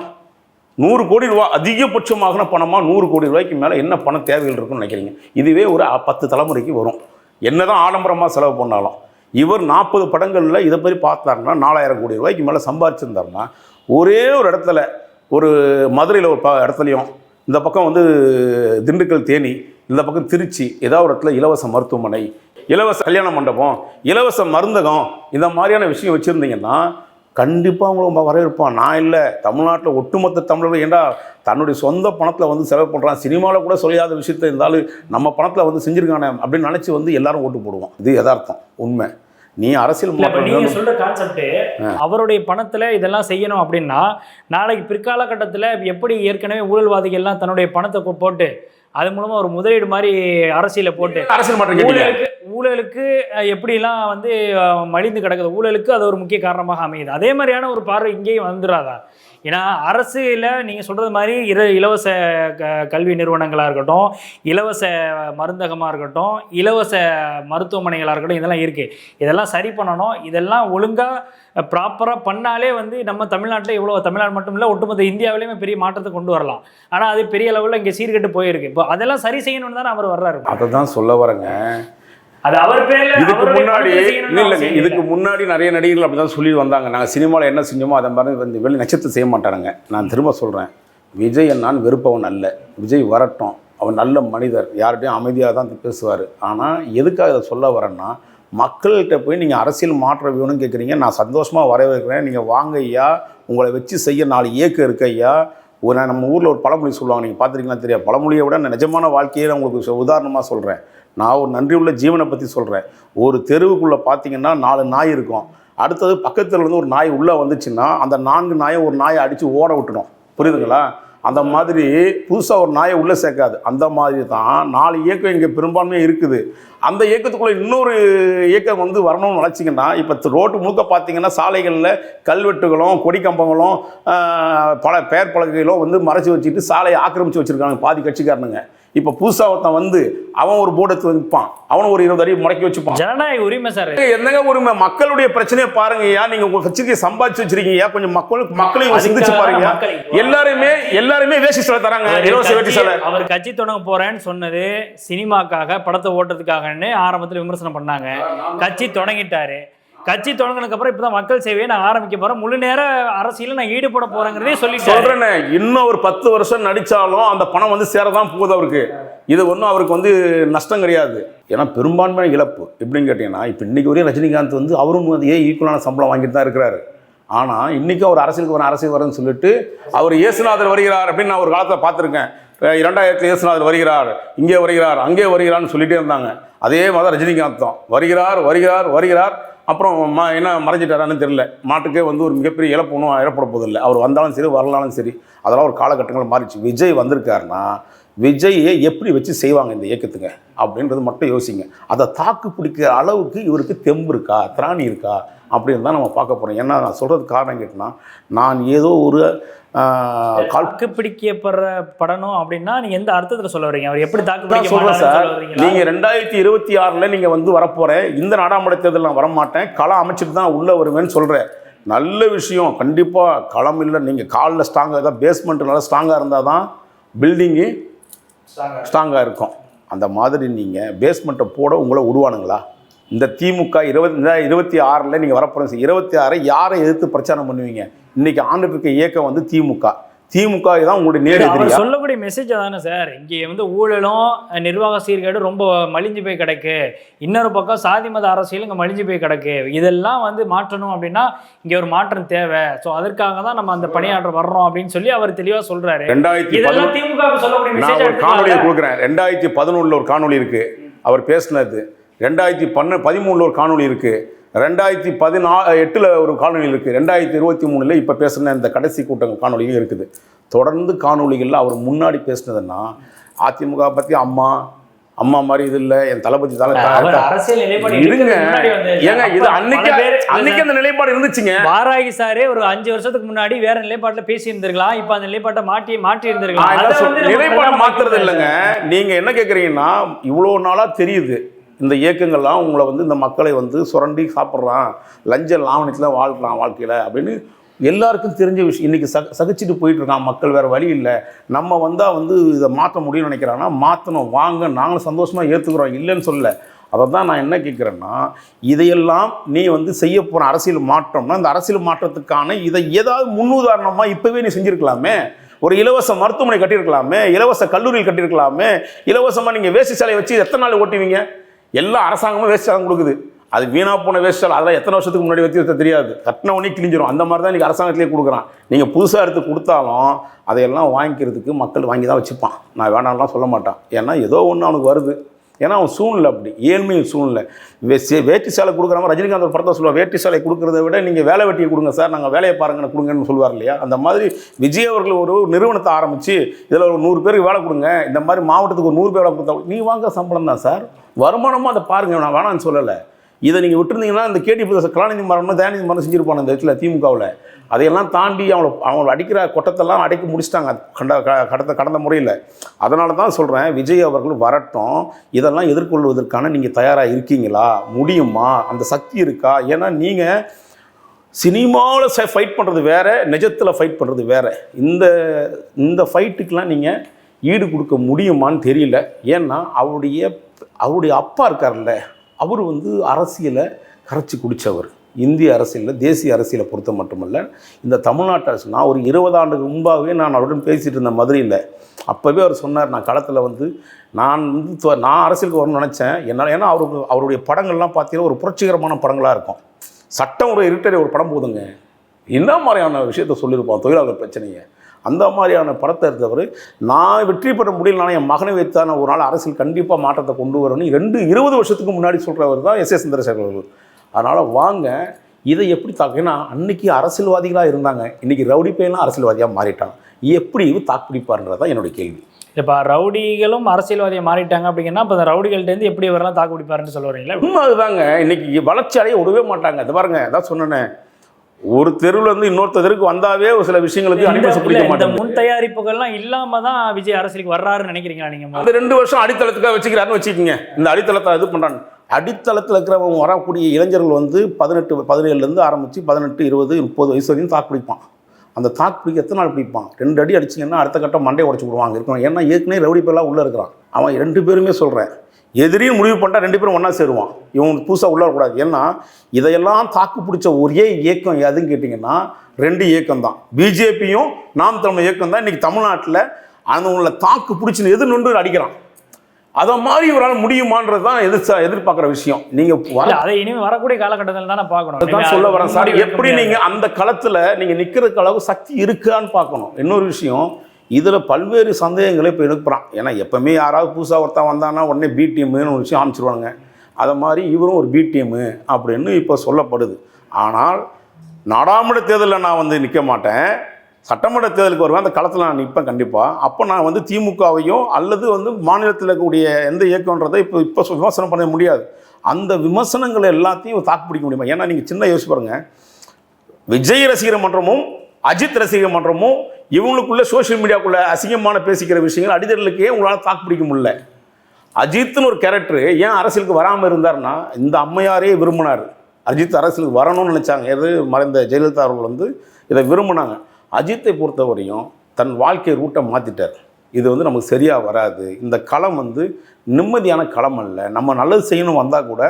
நூறு கோடி ரூபா அதிகபட்சமாகின பணமாக நூறு கோடி ரூபாய்க்கு மேலே என்ன பணம் தேவைகள் இருக்குன்னு நினைக்கிறீங்க? இதுவே ஒரு பத்து தலைமுறைக்கு வரும். என்னதான் ஆடம்பரமாக செலவு பண்ணாலும் இவர் நாற்பது படங்களில் இதை மாதிரி பார்த்தாருன்னா நாலாயிரம் கோடி ரூபாய்க்கு மேலே சம்பாதிச்சிருந்தாருன்னா ஒரே ஒரு இடத்துல ஒரு மதுரையில் ஒரு ப இடத்துலையும் இந்த பக்கம் வந்து திண்டுக்கல் தேனி இந்த பக்கம் திருச்சி ஏதாவது ஒரு இடத்துல இலவச மருத்துவமனை இலவச கல்யாண மண்டபம் இலவச மருந்தகம் இந்த மாதிரியான விஷயம் வச்சுருந்தீங்கன்னா கண்டிப்பாக அவங்கள வரவேற்பான் நான் இல்லை. தமிழ்நாட்டில் ஒட்டுமொத்த தமிழர்கள் ஏண்டா தன்னுடைய சொந்த பணத்தில் வந்து செலவு பண்ணுறான் சினிமாவில் கூட சொல்லாத விஷயத்த இருந்தாலும் நம்ம பணத்தில் வந்து செஞ்சுருக்கானே அப்படின்னு நினச்சி வந்து எல்லாரும் ஓட்டு போடுவோம். இது யதார்த்தம். உண்மை. நீ அரசியல் நீங்க. சொல்ற கான்செப்ட் அவருடைய பணத்துல இதெல்லாம் செய்யணும் அப்படின்னா நாளைக்கு பிற்கால கட்டத்துல எப்படி ஏற்கனவே ஊழல்வாதிகள்லாம் தன்னுடைய பணத்தை போட்டு அது மூலமா ஒரு முதலீடு மாதிரி அரசியல போட்டு அரசியல் ஊழலுக்கு ஊழலுக்கு எப்படிலாம் வந்து மலிந்து கிடக்குது? ஊழலுக்கு அது ஒரு முக்கிய காரணமாக அமையுது. அதே மாதிரியான ஒரு பார்வை இங்கேயும் வந்துடாதா ஏன்னா அரசுல நீங்கள் சொல்கிறது மாதிரி இர இலவச க கல்வி நிறுவனங்களாக இருக்கட்டும் இலவச மருந்தகமாக இருக்கட்டும் இலவச மருத்துவமனைகளாக இருக்கட்டும் இதெல்லாம் இருக்குது இதெல்லாம் சரி பண்ணணும். இதெல்லாம் ஒழுங்காக ப்ராப்பராக பண்ணாலே வந்து நம்ம தமிழ்நாட்டில் இவ்வளோ தமிழ்நாடு மட்டும் இல்லை ஒட்டுமொத்த இந்தியாவிலேயுமே பெரிய மாற்றத்தை கொண்டு வரலாம். ஆனால் அது பெரிய லெவலில் இங்கே சீர்கெட்டு போயிருக்கு. இப்போ அதெல்லாம் சரி செய்யணும்னு தானே அவர் வர்றாரு. அதை தான் சொல்ல வரேங்க. அது அவர் பேர்ல இதுக்கு முன்னாடி இல்லைங்க. இதுக்கு முன்னாடி நிறைய நடிகர்கள் அப்படி தான் சொல்லி வந்தாங்க நாங்கள் சினிமாவில் என்ன செஞ்சோமோ அதை மாதிரி வந்து வெளி நட்சத்திரம் செய்ய மாட்டானுங்க நான் திரும்ப சொல்கிறேன் விஜய் நான் வெறுப்பவன் அல்ல. விஜய் வரட்டும். அவன் நல்ல மனிதர். யார்கிட்டையும் அமைதியாக தான் பேசுவார். ஆனால் எதுக்காக இதை சொல்ல வரேன்னா மக்கள்கிட்ட போய் நீங்கள் அரசியல் மாற்ற வேணும்னு கேட்குறீங்க நான் சந்தோஷமாக வரவேற்கிறேன். நீங்கள் வாங்க ஐயா. உங்களை வச்சு செய்ய நாலு இயக்கம் இருக்கு ஐயா. ஒரு நம்ம ஊரில் ஒரு பழமொழி சொல்லுவாங்க. நீங்கள் பார்த்துருக்கீங்களா தெரியாது. பழமொழியை விட நான் நிஜமான வாழ்க்கையை நான் உங்களுக்கு உதாரணமாக சொல்கிறேன் நான் ஒரு நன்றி உள்ள ஜீவனை பற்றி சொல்கிறேன் ஒரு தெருவுக்குள்ளே பார்த்தீங்கன்னா நாலு நாய் இருக்கும். அடுத்தது பக்கத்தில் இருந்து ஒரு நாய் உள்ளே வந்துச்சுன்னா அந்த நான்கு நாயை ஒரு நாயை அடித்து ஓட விட்டுடும். புரியுதுங்களா? அந்த மாதிரி புதுசாக ஒரு நாயை உள்ளே சேர்க்காது. அந்த மாதிரி தான் நாலு இயக்கம் இங்கே பெரும்பான்மையாக இருக்குது. அந்த இயக்கத்துக்குள்ளே இன்னொரு இயக்கம் வந்து வரணும்னு நினச்சிங்கன்னா இப்போ ரோட்டு முழுக்க பார்த்தீங்கன்னா சாலைகளில் கல்வெட்டுகளும் கொடி கம்பங்களும் பல பெயர் பலகைகளும் வந்து மறைச்சி வச்சுட்டு சாலையை ஆக்கிரமித்து வச்சுருக்காங்க பாதி கட்சிக்காரனுங்க. இப்போ புதுசாக ஒருத்தன் வந்து அவன் ஒரு போர்டு எடுத்து வைப்பான். அவன் ஒரு இருபது அடி முடக்கி வச்சுப்பான். ஜனநாயக உரிமை சார் என்னங்க ஒரு மக்களுடைய பிரச்சனையை பாருங்க ஐயா. நீங்க உங்க கட்சிக்கு சம்பாதிச்சு வச்சிருக்கீங்க கொஞ்சம் மக்களுக்கு மக்களையும் சிந்திச்சு பாருங்க எல்லாருமே எல்லாருமே வேஷ்டி சேலை தராங்க. அவர் இலவச வேட்டி சேலை. அவர் கட்சி தொடங்க போறேன்னு சொன்னது சினிமாக்காக படத்தை ஓட்டுறதுக்காகன்னு ஆரம்பத்தில் விமர்சனம் பண்ணாங்க. கட்சி தொடங்கிட்டாரு கட்சி தொடங்கினதுக்கப்புறம் இப்போ தான் மக்கள் சேவையை நான் ஆரம்பிக்க போகிறேன் முழு நேர அரசியல் நான் ஈடுபட போகிறேங்கிறதே சொல்லி சொல்றேனே இன்னும் ஒரு பத்து வருஷம் நடித்தாலும் அந்த பணம் வந்து சேரதான் போகுது அவருக்கு. இது ஒன்றும் அவருக்கு வந்து நஷ்டம் கிடையாது. ஏன்னா பெரும்பான்மையான இழப்பு. எப்படின்னு கேட்டிங்கன்னா இப்போ இன்றைக்கி வரையும் ரஜினிகாந்த் வந்து அவரும் வந்து ஏன் ஈக்குவலான சம்பளம் வாங்கிட்டு தான் இருக்கிறாரு? ஆனால் இன்றைக்கும் அவர் அரசியலுக்கு வர அரசியல் வரேன்னு சொல்லிட்டு அவர் இயேசுநாதர் வருகிறார் அப்படின்னு நான் ஒரு காலத்தில் பார்த்துருக்கேன். இரண்டாயிரத்தில் இயேசுநாதர் வருகிறார் இங்கே வருகிறார் அங்கே வருகிறார்னு சொல்லிட்டே இருந்தாங்க. அதே மாதிரி தான் ரஜினிகாந்த் தான் வருகிறார் வருகிறார் வருகிறார். அப்புறம் ம என்ன மறைஞ்சிட்டாரான்னு தெரியல. மாட்டுக்கே வந்து ஒரு மிகப்பெரிய இழப்பு ஒன்றும் ஏற்பட போதில்லை. அவர் வந்தாலும் சரி வரலாலும் சரி அதெல்லாம் ஒரு காலகட்டங்கள் மாறிச்சு விஜய் வந்திருக்காருன்னா விஜயை எப்படி வச்சு செய்வாங்க இந்த இயக்கத்துக்கு அப்படின்றது மட்டும் யோசிங்க. அதை தாக்கு பிடிக்கிற அளவுக்கு இவருக்கு தெம்பு இருக்கா திராணி இருக்கா அப்படின்னு தான் நம்ம பார்க்க போகிறோம் ஏன்னா நான் சொல்கிறதுக்கு காரணம் கேட்டினா நான் ஏதோ ஒரு ஆஹ், கால் தாக்கு பிடிக்கப்படுற படணும் அப்படின்னா நீங்க எந்த அர்த்தத்துல சொல்ல வரீங்க? அவர் எப்படி தாக்கு சொல்றேன் சார்? நீங்க ரெண்டாயிரத்தி இருபத்தி ஆறுல நீங்க வந்து வரப்போறேன். இந்த நாடாமடை தேர்தல் நான் வரமாட்டேன். களம் அமைச்சிட்டு தான் உள்ள வருவேன்னு சொல்றேன். நல்ல விஷயம். கண்டிப்பா களம் இல்லை. நீங்க காலில் ஸ்ட்ராங்காக தான் பேஸ்மெண்ட் நல்லா ஸ்ட்ராங்காக இருந்தால் தான் பில்டிங்கு ஸ்ட்ராங்காக இருக்கும். அந்த மாதிரி நீங்கள் பேஸ்மெண்ட்டை போட உங்களை விடுவானுங்களா இந்த திமுக இருபத்தி இந்த இருபத்தி ஆறில் நீங்கள் வரப்போகிறீங்க இருபத்தி ஆறை யாரை எதிர்த்து பிரச்சாரம் பண்ணுவீங்க? இன்னைக்கு ஆண்டுட்டு இருக்க இயக்கம் வந்து திமுக. திமுக தான் உங்களுடைய நேர் அவர் சொல்லக்கூடிய மெசேஜ் அதானே சார். இங்கே வந்து ஊழலும் நிர்வாக சீர்கேடு ரொம்ப மலிஞ்சு போய் கிடக்கு. இன்னொரு பக்கம் சாதி மத அரசியல் இங்கே மலிஞ்சு போய் கிடக்கு. இதெல்லாம் வந்து மாற்றணும் அப்படின்னா இங்கே ஒரு மாற்றம் தேவை. ஸோ அதற்காக தான் நம்ம அந்த பணியாற்ற வர்றோம் அப்படின்னு சொல்லி அவர் தெளிவாக சொல்றாரு. ரெண்டாயிரத்தி இதெல்லாம் திமுக க்கு சொல்லக்கூடிய காணொலியை கொடுக்குறேன். ரெண்டாயிரத்தி பதினொன்றில் ஒரு காணொளி இருக்குது அவர் பேசினது. ரெண்டாயிரத்தி பன்ன பதிமூணில் ஒரு காணொளி இருக்குது ரெண்டாயிரத்தி பதினா எட்டில் ஒரு காணொளி இருக்குது ரெண்டாயிரத்தி இருபத்தி மூணில் இப்போ பேசின இந்த கடைசி கூட்டங்கள் காணொலியும் இருக்குது. தொடர்ந்து காணொளிகளில் அவர் முன்னாடி பேசினதுன்னா அதிமுக பற்றி அம்மா அம்மா மாதிரி இது இல்லை என் தளபதி தலை இருங்க. ஏங்க இது அன்னைக்கு அன்னைக்கு அந்த நிலைப்பாடு இருந்துச்சுங்க. வாராகி சாரே ஒரு அஞ்சு வருஷத்துக்கு முன்னாடி வேற நிலைப்பாட்டுல பேசி இருந்திருக்கலாம் இப்ப அந்த நிலைப்பாட்டை மாற்றி மாற்றி இருந்திருக்கலாம் நிலைப்பாடு மாத்துறது. இல்லைங்க. நீங்க என்ன கேட்குறீங்கன்னா இவ்வளோ நாளா தெரியுது. இந்த இயக்கங்கள்லாம் உங்களை வந்து இந்த மக்களை வந்து சுரண்டி சாப்பிட்றான். லஞ்ச லாவணத்தில் வாழ்கிறான் வாழ்க்கையில் அப்படின்னு எல்லாருக்கும் தெரிஞ்ச விஷயம். இன்றைக்கி சக சகிச்சுட்டு போயிட்டுருக்கான் மக்கள் வேறு வழி இல்லை. நம்ம வந்தால் வந்து இதை மாற்ற முடியும்னு நினைக்கிறாங்கன்னா மாற்றணும் வாங்க நாங்களும் சந்தோஷமாக ஏற்றுக்குறோம் இல்லைன்னு சொல்லலை. அதை தான் நான் என்ன கேட்குறேன்னா இதையெல்லாம் நீ வந்து செய்ய போகிற அரசியல் மாற்றம்னா அந்த அரசியல் மாற்றத்துக்கான இதை ஏதாவது முன்னுதாரணமாக இப்போவே நீ செஞ்சுருக்கலாமே. ஒரு இலவச மருத்துவமனை கட்டியிருக்கலாமே இலவச கல்லூரியில் கட்டியிருக்கலாமே இலவசமாக நீங்கள் வேஷ்டி சிலையை வச்சு எத்தனை நாள் ஓட்டுவீங்க? எல்லா அரசாங்கமும் வேஷ்டி தான் கொடுக்குது. அது வீணாக போன வேஸ்ட்டால அதெல்லாம் எத்தனை வருஷத்துக்கு முன்னாடி வச்சு தெரியாது. கட்டின உடனே கிழிஞ்சிரும். அந்த மாதிரி தான் இன்றைக்கி அரசாங்கத்திலே கொடுக்குறான். நீங்கள் புதுசாக எடுத்து கொடுத்தாலும் அதையெல்லாம் வாங்கிக்கிறதுக்கு மக்கள் வாங்கி தான் வச்சுப்பான். நான் வேணாம்லாம் சொல்ல மாட்டான். ஏன்னா ஏதோ ஒன்று அவனுக்கு வருது. ஏன்னா அவன் சூழ்நிலை அப்படி. ஏழ்மையின் சூழ்நிலை. வேட்டி சாலை கொடுக்குற மாதிரி ரஜினிகாந்த் ஒரு படத்தை சொல்லுவார் வேட்டி சாலை கொடுக்குறத விட நீங்கள் வேலை வெட்டியை கொடுங்க சார். நாங்கள் வேலையை பாருங்கன்னு கொடுங்கன்னு சொல்லுவார் இல்லையா? அந்த மாதிரி விஜய் அவர்கள் ஒரு நிறுவனத்தை ஆரம்பித்து இதில் ஒரு நூறு பேருக்கு வேலை கொடுங்க. இந்த மாதிரி மாவட்டத்துக்கு ஒரு நூறு பேர் வேலை கொடுத்தா நீ வாங்க சம்பளம் தான் சார். வருமானமாக அதை பாருங்கள் நான் வேணாம்னு சொல்லலை. இதை நீங்கள் விட்டுருந்தீங்கன்னா இந்த கேடி பிரதேச கலாநிதி மரணம் தயாநிதி மரணம் செஞ்சுருப்பாங்க இந்த இடத்துல திமுகவில். அதையெல்லாம் தாண்டி அவங்கள அவங்களை அடிக்கிற கொட்டத்தெல்லாம் அடைக்க முடிச்சிட்டாங்க. கண்ட க- கடந்த கடந்த முறையில். அதனால தான் சொல்கிறேன் விஜய் அவர்கள் வரட்டும். இதெல்லாம் எதிர்கொள்வதற்கான நீங்கள் தயாராக இருக்கீங்களா? முடியுமா? அந்த சக்தி இருக்கா? ஏன்னா நீங்கள் சினிமாவில் ஃபைட் பண்ணுறது வேற நிஜத்தில் ஃபைட் பண்ணுறது வேறு. இந்த இந்த ஃபைட்டுக்கெலாம் நீங்கள் ஈடு கொடுக்க முடியுமான்னு தெரியல. ஏன்னா அவருடைய அவருடைய அப்பா இருக்கார்ல அவர் வந்து அரசியலை கரைச்சி குடித்தவர் இந்திய அரசியலில் தேசிய அரசியலை பொறுத்த மட்டுமல்ல இந்த தமிழ்நாட்டு அரசு நான் ஒரு இருபது ஆண்டுக்கு முன்பாகவே நான் அவருடன் பேசிகிட்டு இருந்தேன் மதுரையில் அப்போவே அவர் சொன்னார் நான் களத்தில் வந்து நான் வந்து நான் அரசியலுக்கு வரணும்னு நினச்சேன். என்னால் ஏன்னா அவருக்கு அவருடைய படங்கள்லாம் பார்த்தீங்கன்னா ஒரு புரட்சிகரமான படங்களாக இருக்கும். சட்டம் ஒரு இருட்டரை ஒரு படம் போதுங்க. என்ன மாதிரியான விஷயத்த சொல்லியிருப்போம் தொழிலாளர் பிரச்சனையை? அந்த மாதிரியான படத்தை எடுத்தவர் நான் வெற்றி பெற முடியலனால என் மகனை வைத்தான ஒரு நாள் அரசியல் கண்டிப்பாக மாற்றத்தை கொண்டு வரணும் ரெண்டு இருபது வருஷத்துக்கு முன்னாடி சொல்கிறவர் தான் எஸ் எஸ் சந்திரசேகர் அவர்கள். அதனால் வாங்க இதை எப்படி தாக்க ஏன்னா அன்னைக்கு அரசியல்வாதிகளாக இருந்தாங்க. இன்னைக்கு ரவுடி பையன்லாம் அரசியல்வாதியாக மாறிட்டாங்க எப்படி இவர் தாக்குப்பிடிப்பார்ன்றது தான் என்னுடைய கேள்வி. இப்போ ரவுடிகளும் அரசியல்வாதியை மாறிட்டாங்க அப்படிங்கன்னா இப்போ அந்த ரவுடிகள்ட்டேருந்து எப்படி வரலாம் தாக்கு பிடிப்பாருன்னு சொல்ல வரீங்களா? அதுதாங்க இன்னைக்கு வளர்ச்சி அடைய விடவே மாட்டாங்க. இது பாருங்க அதான் சொன்னேனே. ஒரு தெருவில் இருந்து இன்னொரு வந்தாவே ஒரு சில விஷயங்களுக்கு இல்ல, பிடிக்க மாட்டாங்க முன் தயாரிப்புகள்லாம் இல்லாம தான் விஜய் அரசியலுக்கு வர்றாருன்னு நினைக்கிறீங்களா நீங்க? அது ரெண்டு வருஷம் அடித்தளத்துக்காக வச்சுக்கிறாருன்னு வச்சுக்கோங்க. இந்த அடித்தளத்தை இது பண்ணுறாங்க அடித்தளத்தில் இருக்கிறவங்க வரக்கூடிய இளைஞர்கள் வந்து பதினெட்டு பதினேழுலேருந்து ஆரம்பித்து பதினெட்டு இருபது முப்பது வயசு வரைக்கும் தாக்கு பிடிப்பான். அந்த தாக்கு பிடிக்க எத்தனை நாள் பிடிப்பான்? ரெண்டு அடி அடிச்சிங்கன்னா அடுத்த கட்டம் மண்டையை உடச்சி விடுவாங்க இருக்கணும் ஏன்னா ஏற்கனவே ரவுடி பேர்லாம் உள்ளே இருக்கிறான். அவன் ரெண்டு பேருமே சொல்கிறேன் எதிரின்னு முடிவு பண்ணிட்டா ரெண்டு பேரும் ஒன்றா சேருவான். இவன் புதுசாக உள்ள வரக்கூடாது. ஏன்னா இதையெல்லாம் தாக்கு பிடிச்ச ஒரே இயக்கம் எதுன்னு கேட்டிங்கன்னா ரெண்டு இயக்கம் தான். பிஜேபியும் நாம் தமிழ் இயக்கம் தான். இன்றைக்கி தமிழ்நாட்டில் அந்த உள்ள தாக்கு பிடிச்சி எதிர் நின்று அடிக்கிறான். அதை மாதிரி இவரால் முடியுமான்றது தான் எதிர் எதிர்பார்க்குற விஷயம். நீங்கள் அதை இனிமே வரக்கூடிய காலகட்டத்தில் தானே பார்க்கணும். நீங்க சொல்ல வரேன் சார். எப்படி முடியாது. நீங்க அந்த களத்துல நீங்க நிக்கிறதுக்கு அளவு சக்தி இருக்கான்னு பார்க்கணும். இன்னொரு விஷயம் இதில் பல்வேறு சந்தேகங்களை இப்போ எழுப்புறான். ஏன்னா எப்போவுமே யாராவது புதுசாக ஒருத்தன் வந்தான்னா உடனே பி டீம்னு ஒரு விஷயம் அனுப்பிச்சிருவாங்க அதை மாதிரி இவரும் ஒரு பி டீமு அப்படின்னு இப்போ சொல்லப்படுது. ஆனால் நாடாமட தேர்தலில் நான் வந்து நிற்க மாட்டேன். சட்டமன்ற தேர்தலுக்கு வருவேன். அந்த களத்தில் நான் நிற்பேன் கண்டிப்பாக அப்போ நான் வந்து திமுகவையும் அல்லது வந்து மாநிலத்தில் இருக்கக்கூடிய எந்த இயக்கம்ன்றதை இப்போ இப்போ விமர்சனம் பண்ண முடியாது. அந்த விமர்சனங்களை எல்லாத்தையும் தாக்கு பிடிக்க முடியுமா? ஏன்னா நீங்கள் சின்ன யோசிச்சு பாருங்கள் விஜய் ரசிகர் மன்றமும் அஜித் ரசிகர் மன்றமும் இவங்களுக்குள்ள சோஷியல் மீடியாவுக்குள்ள அசிங்கமான பேசிக்கிற விஷயங்கள் அடிதர்களுக்கே உங்களால் தாக்கு பிடிக்க முடியல. அஜித்னு ஒரு கேரக்டர் ஏன் அரசியலுக்கு வராமல் இருந்தார்னா இந்த அம்மையாரே விரும்பினார். அஜித் அரசியலுக்கு வரணும்னு நினச்சாங்க. எது? மறைந்த ஜெயலலிதா அவர்கள் வந்து இதை விரும்பினாங்க. அஜித்தை பொறுத்தவரையும் தன் வாழ்க்கை ரூட்டை மாற்றிட்டார் இது வந்து நமக்கு சரியாக வராது. இந்த களம் வந்து நிம்மதியான களம் அல்ல. நம்ம நல்லது செய்யணும் வந்தால் கூட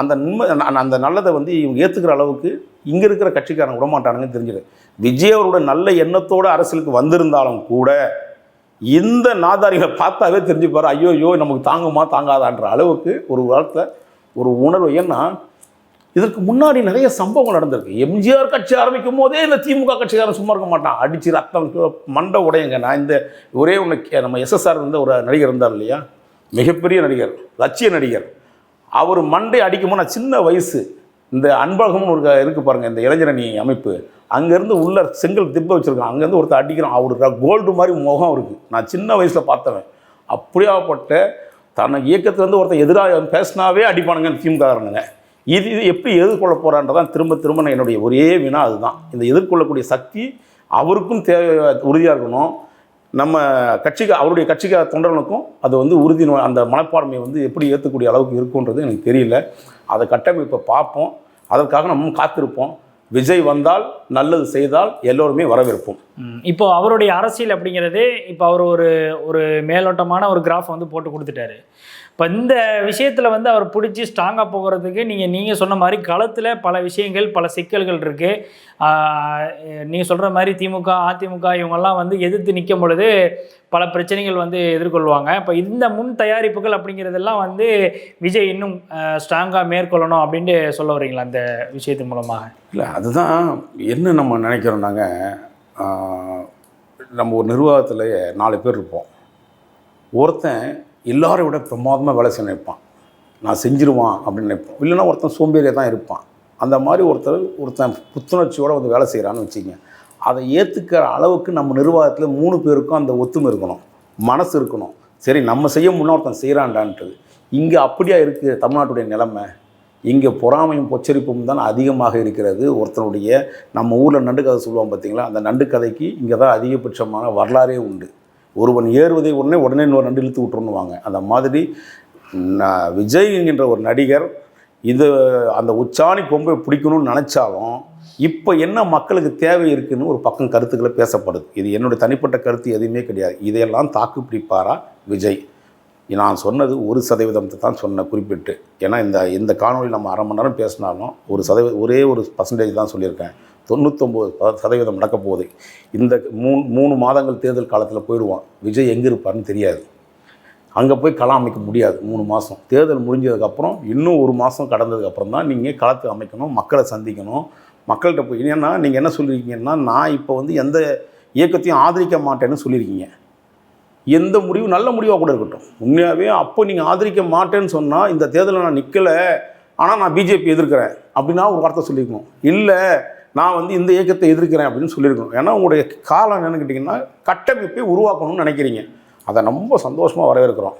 அந்த நிம்ம அந்த நல்லதை வந்து இவங்க ஏற்றுக்கிற அளவுக்கு இங்கே இருக்கிற கட்சிக்காரன் விட மாட்டானுங்கன்னு தெரிஞ்சுது. விஜய் அவரோட நல்ல எண்ணத்தோடு அரசியலுக்கு வந்திருந்தாலும் கூட இந்த நாதாரிகளை பார்த்தாவே தெரிஞ்சுப்பார் ஐயோ ஐயோ நமக்கு தாங்குமா தாங்காதான்ற அளவுக்கு ஒரு வார்த்தை ஒரு உணர்வு. ஏன்னா இதற்கு முன்னாடி நிறைய சம்பவங்கள் நடந்திருக்கு. எம்ஜிஆர் கட்சி ஆரம்பிக்கும் போதே இந்த திமுக கட்சிக்காரன் சும்மா இருக்க மாட்டான். அடிச்சு ரத்தம் மண்டை உடையங்க. நான் இந்த ஒரே ஒன்று கே- நம்ம எஸ்எஸ்ஆர் இருந்த ஒரு நடிகர் இருந்தார் இல்லையா? மிகப்பெரிய நடிகர் லட்சிய நடிகர். அவர் மண்டை அடிக்கும்போது நான் சின்ன வயசு இந்த அன்பழகம்னு ஒரு க- பாருங்கள் இந்த இளைஞரணி அமைப்பு. அங்கேருந்து உள்ள செங்கல் திப்ப வச்சுருக்கான். அங்கேருந்து ஒருத்தர் அடிக்கிறான். அவர் கோல்டு மாதிரி முகம் இருக்குது நான் சின்ன வயசில் பார்த்தவன். அப்படியாப்பட்ட தன்னை இயக்கத்துலேருந்து ஒருத்தன் எதிராக பேசினாவே அடிப்பானுங்க திமுககாரனுங்க. இது இது எப்படி எதிர்கொள்ள போகிறான்றதான் திரும்ப திரும்ப நான் என்னுடைய ஒரே வினா அதுதான். இந்த எதிர்கொள்ளக்கூடிய சக்தி அவருக்கும் தேவை உறுதியாக இருக்கணும். நம்ம கட்சிக்கு அவருடைய கட்சிக்கு தொண்டர்களுக்கும் அது வந்து உறுதி அந்த மனப்பான்மை வந்து எப்படி ஏற்றக்கூடிய அளவுக்கு இருக்குன்றது எனக்கு தெரியல. அதை கட்டமைப்பை பார்ப்போம். அதற்காக நம்ம காத்திருப்போம். விஜய் வந்தால் நல்லது செய்தால் எல்லோருமே வரவேற்போம். இப்போ அவருடைய அரசியல் அப்படிங்கிறது இப்போ அவர் ஒரு ஒரு மேலோட்டமான ஒரு கிராஃப் வந்து போட்டு கொடுத்துட்டாரு. இப்போ இந்த விஷயத்தில் வந்து அவர் பிடிச்சி ஸ்ட்ராங்காக போகிறதுக்கு நீங்கள் நீங்கள் சொன்ன மாதிரி களத்தில் பல விஷயங்கள் பல சிக்கல்கள் இருக்குது நீங்கள் சொல்கிற மாதிரி திமுக அதிமுக இவங்கெல்லாம் வந்து எதிர்த்து நிற்கும் பொழுது பல பிரச்சனைகள் வந்து எதிர்கொள்வாங்க. இப்போ இந்த முன் தயாரிப்புகள் அப்படிங்கிறதெல்லாம் வந்து விஜய் இன்னும் ஸ்ட்ராங்காக மேற்கொள்ளணும் அப்படின்ட்டு சொல்ல வரீங்களா அந்த விஷயத்தின் மூலமாக? இல்லை அதுதான் என்ன நம்ம நினைக்கிறோம் நாங்கள் நம்ம ஒரு நிர்வாகத்தில் நாலு பேர் இருப்போம். ஒருத்தன் எல்லாரும் விட பிரமாதமாக வேலை செய்ய நினைப்பான். நான் செஞ்சிருவான் அப்படின்னு நினைப்போம் இல்லைன்னா ஒருத்தன் சோம்பேறியாக தான் இருப்பான். அந்த மாதிரி ஒருத்தர் ஒருத்தன் புத்துணர்ச்சியோடு வந்து வேலை செய்கிறான்னு வச்சுக்கோங்க. அதை ஏற்றுக்கிற அளவுக்கு நம்ம நிர்வாகத்தில் மூணு பேருக்கும் அந்த ஒத்துமை இருக்கணும். மனசு இருக்கணும். சரி நம்ம செய்ய முன்னா ஒருத்தன் செய்கிறான்டான்ட்டு இங்கே அப்படியா இருக்குது தமிழ்நாட்டுடைய நிலைமை? இங்கே பொறாமையும் பொச்சரிப்பும் தான் அதிகமாக இருக்கிறது. ஒருத்தனுடைய நம்ம ஊரில் நண்டு கதை சொல்லுவான் பார்த்தீங்களா அந்த நண்டு கதைக்கு இங்கே தான் அதிகபட்சமான வரலாறே உண்டு. ஒருவன் ஏறுவதை உடனே உடனே இன்னொரு நண்டு இழுத்து விட்டுருணுவாங்க அந்த மாதிரி விஜய் என்கின்ற ஒரு நடிகர் இது அந்த உச்சாணி கொம்பை பிடிக்கணும்னு நினச்சாலும் இப்போ என்ன மக்களுக்கு தேவை இருக்குன்னு ஒரு பக்கம் கருத்துக்களை பேசப்படுது. இது என்னுடைய தனிப்பட்ட கருத்து எதுவுமே கிடையாது. இதையெல்லாம் தாக்கு பிடிப்பாரா விஜய்? நான் சொன்னது ஒரு சதவீதத்தை தான் சொன்னேன் குறிப்பிட்டு. ஏன்னா இந்த இந்த காணொலி நம்ம அரை மணி நேரம் பேசினாலும் ஒரு சதவீதம் ஒரே ஒரு பர்சன்டேஜ் தான் சொல்லியிருக்கேன். தொண்ணூத்தொம்பது சதவீதம் நடக்க போகுது. இந்த மூணு மூணு மாதங்கள் தேர்தல் காலத்தில் போயிடுவான். விஜய் எங்கே இருப்பார்னு தெரியாது. அங்கே போய் களம் அமைக்க முடியாது மூணு மாதம் தேர்தல் முடிஞ்சதுக்கப்புறம் இன்னும் ஒரு மாதம் கடந்ததுக்கப்புறம் தான் நீங்கள் களத்தை அமைக்கணும் மக்களை சந்திக்கணும். மக்கள்கிட்ட போய் ஏன்னா நீங்கள் என்ன சொல்லியிருக்கீங்கன்னா நான் இப்போ வந்து எந்த இயக்கத்தையும் ஆதரிக்க மாட்டேன்னு சொல்லியிருக்கீங்க எந்த முடிவு நல்ல முடிவாக கூட இருக்கட்டும். உண்மையாகவே அப்போ நீங்கள் ஆதரிக்க மாட்டேன்னு சொன்னால் இந்த தேர்தலில் நான் நிற்கலை ஆனால் நான் பிஜேபி எதிர்க்கிறேன் அப்படின்னா ஒரு வார்த்தை சொல்லியிருக்கோம் இல்லை நான் வந்து இந்த இயக்கத்தை எதிர்க்கிறேன் அப்படின்னு சொல்லியிருக்கணும். ஏன்னா உங்களுடைய காலம் என்னென்னு கேட்டிங்கன்னா கட்டமைப்பை உருவாக்கணும்னு நினைக்கிறீங்க. அதை ரொம்ப சந்தோஷமாக வரவேற்கிறோம்.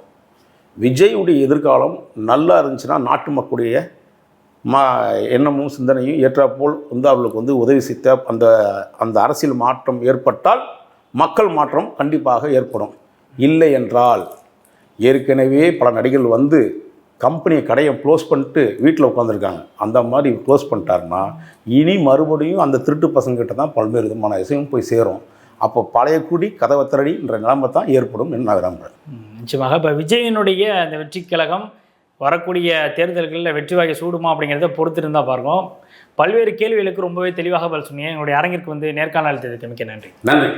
விஜயுடைய எதிர்காலம் நல்லா இருந்துச்சுன்னா நாட்டு மக்களுடைய மா எண்ணமும் சிந்தனையும் ஏற்றாற்போல் வந்து அவர்களுக்கு வந்து உதவி செய்த அந்த அந்த அரசியல் மாற்றம் ஏற்பட்டால் மக்கள் மாற்றம் கண்டிப்பாக ஏற்படும். இல்லை என்றால் ஏற்கனவே பல நடிகர்கள் வந்து கம்பெனியை கடையை க்ளோஸ் பண்ணிட்டு வீட்டில் உட்காந்துருக்காங்க. அந்த மாதிரி க்ளோஸ் பண்ணிட்டாருன்னா இனி மறுபடியும் அந்த திருட்டு பசங்கிட்ட தான் பல்வேறு விதமான விஷயம் போய் சேரும். அப்போ பழைய குடி கதவை திரடின்ற நிலைமை தான் ஏற்படும் என்று நான் விரும்புகிறேன் நிச்சயமாக. இப்போ விஜயனுடைய அந்த வெற்றி கழகம் வரக்கூடிய தேர்தல்களில் வெற்றி வாகை சூடுமா அப்படிங்கிறத பொறுத்து இருந்தால் பாருங்க. பல்வேறு கேள்விகளுக்கு ரொம்பவே தெளிவாக பதில் சொன்னீங்க. எங்களுடைய அரங்கிற்கு வந்து நேர்காணல் அளித்ததுக்கு மிக்க நன்றி. நன்றி.